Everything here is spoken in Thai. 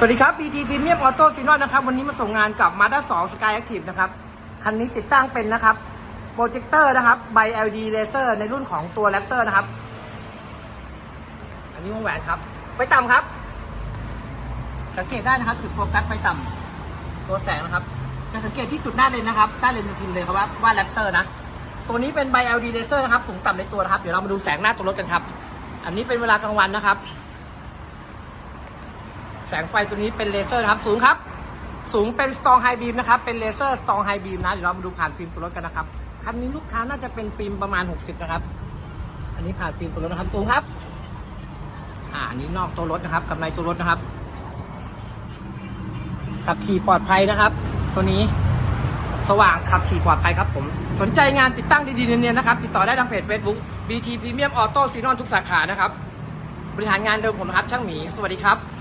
สวัสดีครับ BG Premium Auto f i n o นะครับ วันนี้มาส่งงานกับ Mazda 2 Sky Active นะครับ คันนี้ติดตั้งเป็นนะครับ โปรเจคเตอร์นะครับ by LED laser ในรุ่นของตัว Raptor นะครับ อันนี้วงแหวนครับ ไปต่ำครับ สังเกตได้นะครับ จุดโฟกัสไปต่ำตัวแสงนะครับ จะสังเกตที่จุดหน้าเลนนะครับใต้เลนพิมพ์เลยครับว่าว่า Raptor นะ ตัวนี้เป็น by LED laser นะครับ สูงต่ำในตัวนะครับ เดี๋ยวเรามาดูแสงหน้าตัวรถกันครับ อันนี้เป็นเวลากลางวันนะครับ แสงไฟตัวนี้เป็นเลเซอร์นะครับ สูงครับ สูงเป็น Strong High Beam นะครับ เป็นเลเซอร์ Strong High Beam นะ เดี๋ยวเรามาดูผ่านฟิล์มตัวรถกันนะครับ คันนี้ลูกค้าน่าจะเป็นฟิล์มประมาณ 60 นะครับ อันนี้ผ่านฟิล์มตัวรถนะครับ สูงครับ อ่านี้นอกตัวรถนะครับ กับในตัวรถนะครับ ขับขี่ปลอดภัยนะครับ ตัวนี้ สว่างขับขี่ปลอดภัยครับผม สนใจงานติดตั้งดีๆเนียนๆนะครับ ติดต่อได้ทางเพจ Facebook BT Premium Auto s e n o n ทุกสาขานะครับ บริหารงานเดิมผมนะครับช่างหมี สวัสดีครับ